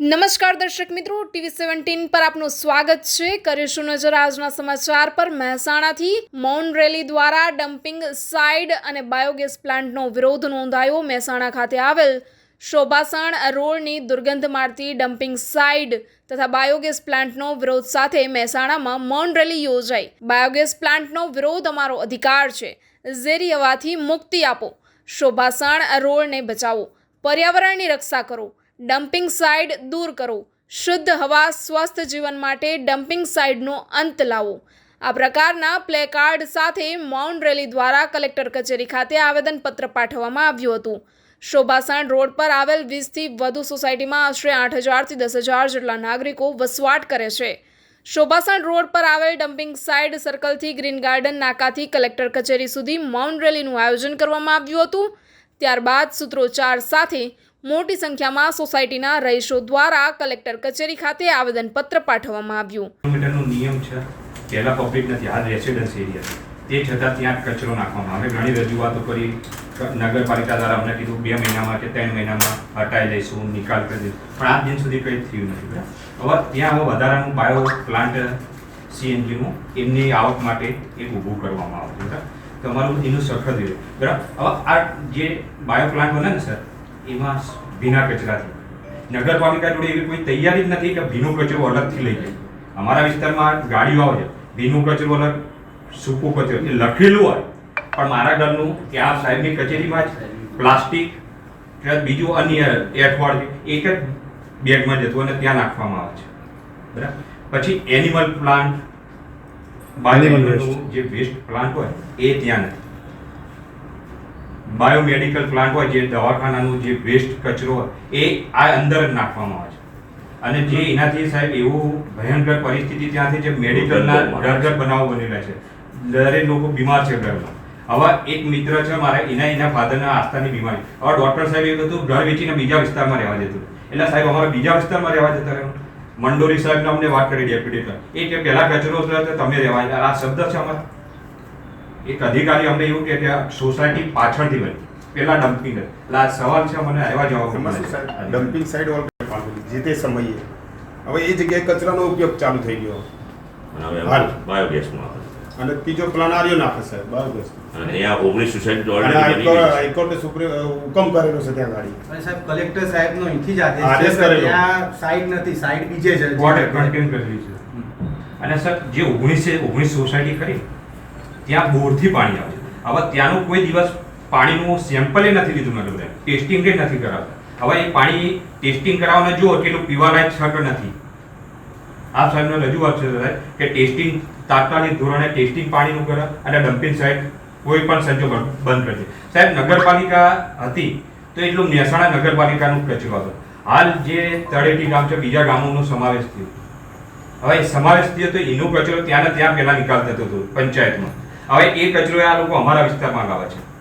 નમસ્કાર દર્શક મિત્રો, ટીવી સેવન્ટીન પર આપનું સ્વાગત છે. કરીશું નજર આજના સમાચાર પર. મહેસાણાથી મૌન રેલી દ્વારા ડમ્પિંગ સાઇડ અને બાયોગેસ પ્લાન્ટનો વિરોધ નોંધાયો. મહેસાણા ખાતે આવેલ શોભાસણ રોડની દુર્ગંધ મારતી ડમ્પિંગ સાઇડ તથા બાયોગેસ પ્લાન્ટનો વિરોધ સાથે મહેસાણામાં મૌન રેલી યોજાઈ. બાયોગેસ પ્લાન્ટનો વિરોધ અમારો અધિકાર છે. ઝેરી હવાથી મુક્તિ આપો. શોભાસણ રોડને બચાવો. પર્યાવરણની રક્ષા કરો. ડમ્પિંગ સાઇડ દૂર કરો. શુદ્ધ હવા સ્વસ્થ જીવન માટે ડમ્પિંગ સાઇડનો અંત લાવો. આ પ્રકારના પ્લેકાર્ડ સાથે મૌન રેલી દ્વારા કલેક્ટર કચેરી ખાતે આવેદનપત્ર પાઠવવામાં આવ્યું હતું. શોભાસણ રોડ પર આવેલ વીસથી વધુ સોસાયટીમાં આશરે આઠ હજારથી દસ હજાર જેટલા નાગરિકો વસવાટ કરે છે. શોભાસણ રોડ પર આવેલ ડમ્પિંગ સાઇડ સર્કલથી ગ્રીન ગાર્ડન નાકાથી કલેક્ટર કચેરી સુધી મૌન રેલીનું આયોજન કરવામાં આવ્યું હતું. ત્યારબાદ સૂત્રોચ્ચાર સાથે મોટી સંખ્યામાં સોસાયટીના રહીશો દ્વારા કલેક્ટર કચેરી ખાતે આવેદનપત્ર પાઠવવામાં આવ્યું. કિલોમીટરનો નિયમ છે. પહેલા પબ્લિક નથી, આ રેસિડન્સ એરિયા તે છતાં ત્યાં કચરો નાખવામાં આવે. ઘણી રજૂઆતો કરી. નગરપાલિકા દ્વારા અમને કીધું બે મહિનામાં કે ત્રણ મહિનામાં હટાઈ દઈશું, નિકાલ કરી દઈશું. પણ આજ દિન સુધી કંઈ થયું નથી હવે ત્યાં હવે વધારાનું બાયો પ્લાન્ટ સીએનજીનું એમની આવક માટે એક ઊભું કરવામાં આવશે બરાબર? તમારું એનું સખત રહ્યું બરાબર? હવે આ જે બાયો પ્લાન્ટ બને ને સર એમાં ભીના કચરાથી નગરપાલિકા જોડે એવી કોઈ તૈયારી જ નથી કે ભીનો કચરો અલગથી લઈ જાય. અમારા વિસ્તારમાં ગાડીઓ આવે છે. ભીનો કચરો અલગ સૂકો કચરો. એ લખેલું હોય. પણ મારા ઘરનું કે આ સાહેબની કચેરીમાં જ પ્લાસ્ટિક કે બીજું અન્ય એઠવાડ એક જ બેગમાં જતું અને ત્યાં નાખવામાં આવે છે. બરાબર? પછી એનિમલ પ્લાન્ટ બાયોનું જે વેસ્ટ પ્લાન્ટ હોય એ ત્યાં નથી. બાયોમેડિકલ પ્લાન્ટ હોય જે દવાખાનાનું જે વેસ્ટ કચરો હોય એ આ અંદર જ નાખવામાં આવે છે. અને જે એનાથી સાહેબ એવું ભયંકર પરિસ્થિતિ ત્યાંથી જે મેડિકલના ઘર બનાવો બનેલા છે. દરેક લોકો બીમાર છે ઘરમાં. હવે એક મિત્ર છે મારા એના એના ફાધરના આસ્થાની બીમારી. હવે ડૉક્ટર સાહેબ એવું હતું ઘર વેચીને બીજા વિસ્તારમાં રહેવા જતું એટલે સાહેબ અમારે બીજા વિસ્તારમાં રહેવા જતા રહેવાનું મંડોરી સાહેબને અમને વાત કરી ડેપ્યુટી એ કે પહેલાં કચરો તમે રહેવા આ શબ્દ છે અમારા. એક અધિકારી અમને એવું કે સોસાયટી પાછળથી બની. પેલા ડમ્પિંગ એટલે આ સવાલ છે મને આવ્યા જવાબ ડમ્પિંગ સાઇડ ઓલ જે તે સમયે. હવે એ જગ્યાએ કચરાનો ઉપયોગ ચાલુ થઈ ગયો. અને હાલ. બાયોગેસનો અને ત્રીજો પ્લાન આર્યો નાખે સાહેબ બાયોગેસ અને અહીંયા ઓગણીસ સુસાઇડ અને ઓલરેડી બની હાઈકોર્ટ ગઈ છે. હાઈકોર્ટે સુપ્રીમ હુકમ કરેલો છે ત્યાં ગાડી. સાહેબ કલેક્ટર સાહેબનો અહીંથી જ આદેશ આદેશ છે ત્યાં સાઈડ નથી સાઈડ બીજે છે. વોટર કન્ટેન કરેલી છે. અને સર જે ઓગણીસે ઓગણીસ સોસાયટી ખરી ત્યાં બોરથી પાણી આવે છે. હવે ત્યાંનું કોઈ દિવસ પાણીનું સેમ્પલે નથી લીધું નગરપાલિકાએ ટેસ્ટિંગ નથી કરાવતા હવે એ પાણી ટેસ્ટિંગ કરાવવાને જુઓ કે એટલું પીવાલાયક છે કે નથી. આ સાહેબને રજૂઆત છે સાહેબ કે ટેસ્ટિંગ તાત્કાલિક ધોરણે ટેસ્ટિંગ પાણીનું કરે અને ડમ્પિંગ સાઇટ કોઈ પણ સંજોગ બંધ કરશે સાહેબ, નગરપાલિકા હતી તો એટલું મહેસાણા નગરપાલિકાનું કચરો હતો. હાલ જે તળેટી ગામ છે, બીજા ગામોનો સમાવેશ થયો. હવે સમાવેશ થયો તો એનો કચરો ત્યાંના ત્યાં પહેલા નિકાલ થતો હતો, પંચાયતમાં. હવે એ કચરો આ લોકો અમારા વિસ્તારમાં લાવે છે.